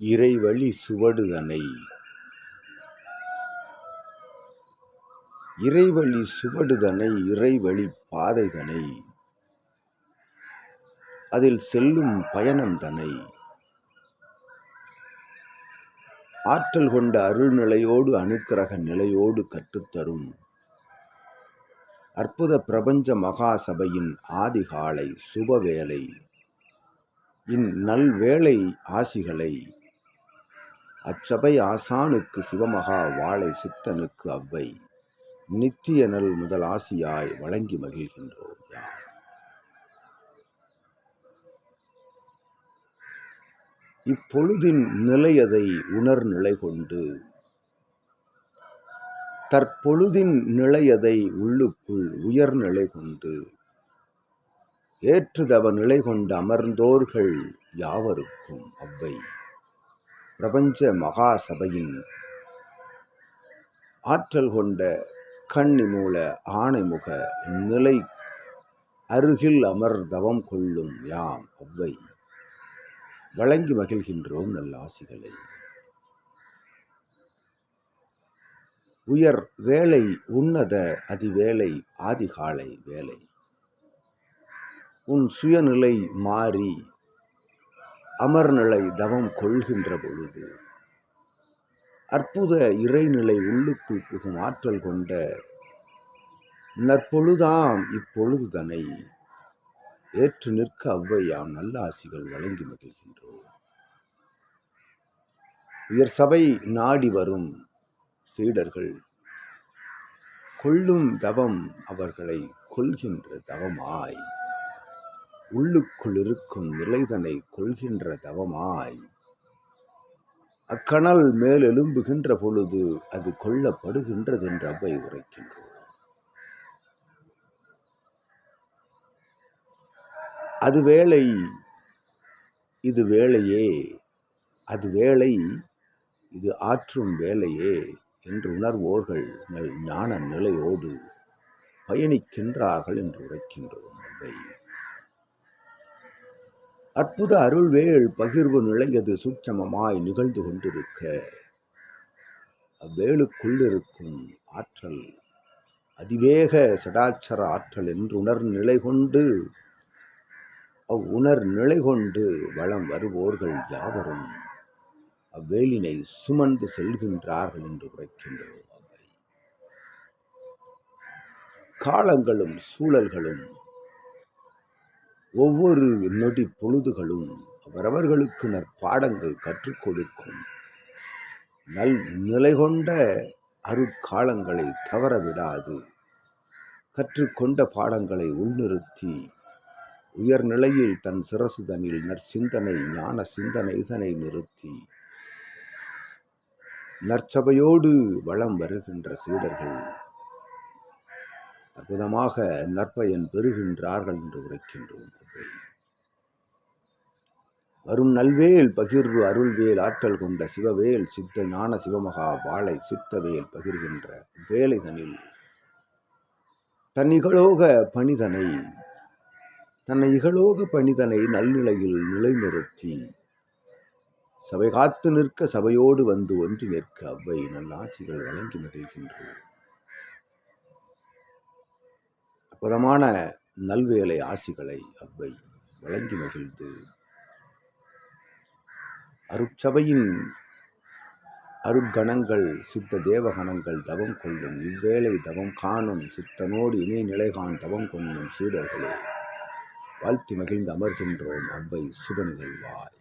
இறைவழி சுவடுதனை. இறைவழி சுவடுதனை இறைவழி பாதைதனை. அதில் செல்லும் பயணம் தனை ஆற்றல் கொண்ட அருள்நிலையோடு அணுக்கிரக நிலையோடு கற்றுத்தரும். அற்புத பிரபஞ்ச மகா சபையின் ஆதிகாலை சுபவேளை. இந்நல்வேளை ஆசிகளை அச்சபை ஆசானுக்கு சிவமகா வாழை சித்தனுக்கு அவ்வை. நித்திய நல் முதல் ஆசியாய் வழங்கி மகிழ்கின்றோம் யார்? இப்பொழுதின் நிலையதை உணர் நிலை கொண்டு? தற்பொழுதின் நிலையதை உள்ளுக்குள் உயர்நிலை கொண்டு? ஏற்றுதவ நிலை கொண்டு அமர்ந்தோர்கள் யாவருக்கும் அவ்வை. பிரபஞ்ச மகா சபையின் ஆற்றல் கொண்ட கண்ணிமூல ஆணைமுக நிலை அருகில் அமர் தவம் கொள்ளும் யாம் அவ்வை வழங்கி மகிழ்கின்றோம் நல்ல ஆசிகளை உயர் வேலை உன்னத அதிவேலை ஆதிகாலை வேலை. உன் சுயநிலை மாறி அமர்நிலை தவம் கொள்கின்ற பொழுது அற்புத இறைநிலை உள்ளுக்குள் புகும் ஆற்றல் கொண்ட நற்பொழுதாம் இப்பொழுதுதனை ஏற்று நிற்க அவ்வையாம் நல்ல ஆசிகள் வழங்கி மகிழ்கின்றோம். உயர் சபை நாடி வரும் சீடர்கள் கொள்ளும் தவம் அவர்களை கொள்கின்ற தவமாய் உள்ளுக்குள் இருக்கும் நிலைதனை கொள்கின்ற தவமாய். அக்கணல் மேல் எழும்புகின்ற பொழுது அது கொல்லப்படுகின்றது என்று அவ்வை உரைக்கின்றோம். அது வேலை இது வேலையே அது வேலை இது ஆற்றும் வேலையே என்று உணர்வோர்கள் நல் ஞான நிலையோடு பயணிக்கின்றார்கள் என்று உரைக்கின்றோம் அவை அற்புத அருள்வேள் பகிர்வு நிலையது சூட்சமமாய் நிகழ்ந்து கொண்டிருக்க. அவ்வேளுக்குள்ளிருக்கும் ஆற்றல் அதிவேக சடாச்சர ஆற்றல் என்றுணர் நிலை கொண்டு அவ்வுணர் நிலை கொண்டு வளம் வருவோர்கள் யாவரும் அவ்வேலினை சுமந்து செல்கின்றார்கள் என்று உரைக்கின்றோம் அவை. காலங்களும் சூழல்களும் ஒவ்வொரு நொடி பொழுதுகளும் அவரவர்களுக்கு நற்பாடங்கள் கற்றுக் கொடுக்கும். நல் நிலை கொண்ட அருட்காலங்களை தவற விடாது. கற்றுக்கொண்ட பாடங்களை உள்நிறுத்தி உயர்நிலையில் தன் சிரசுதனில் நற்சிந்தனை ஞான சிந்தனை இதனை நிறுத்தி நற்சபையோடு வளம் வருகின்ற சீடர்கள் அற்புதமாக நற்பயன் பெறுகின்றார்கள் என்று உரைக்கின்றோம் வரும் நல்வேல் பகிர்வு அருள்வேல் ஆற்றல் கொண்ட சிவவேல் சித்த ஞான சிவமகா வாழை சித்தவேல் பகிர்கின்ற வேலைதனில் தன் இகலோக பணிதனை தன்னை இகலோக பணிதனை நல்நிலையில் நிலைநிறுத்தி சபை காத்து நிற்க சபையோடு வந்து ஒன்றி நிற்க அவ்வை நல்லாசிகள் வழங்கி மகிழ்கின்றோம். அற்புதமான நல்வேலை ஆசிகளை அவ்வை வழங்கி மகிழ்ந்து அருட்சபையின் அருட்கணங்கள் சித்த தேவகணங்கள் தவம் கொள்ளும் இவ்வேளை தவம் காணும் சித்தனோடு இணை நிலைகான் தவம் கொள்ளும் சீடர்களே வாழ்த்தி மகிழ்ந்து அமர்கின்றோம் அவ்வை சுபநிகழ்வாய்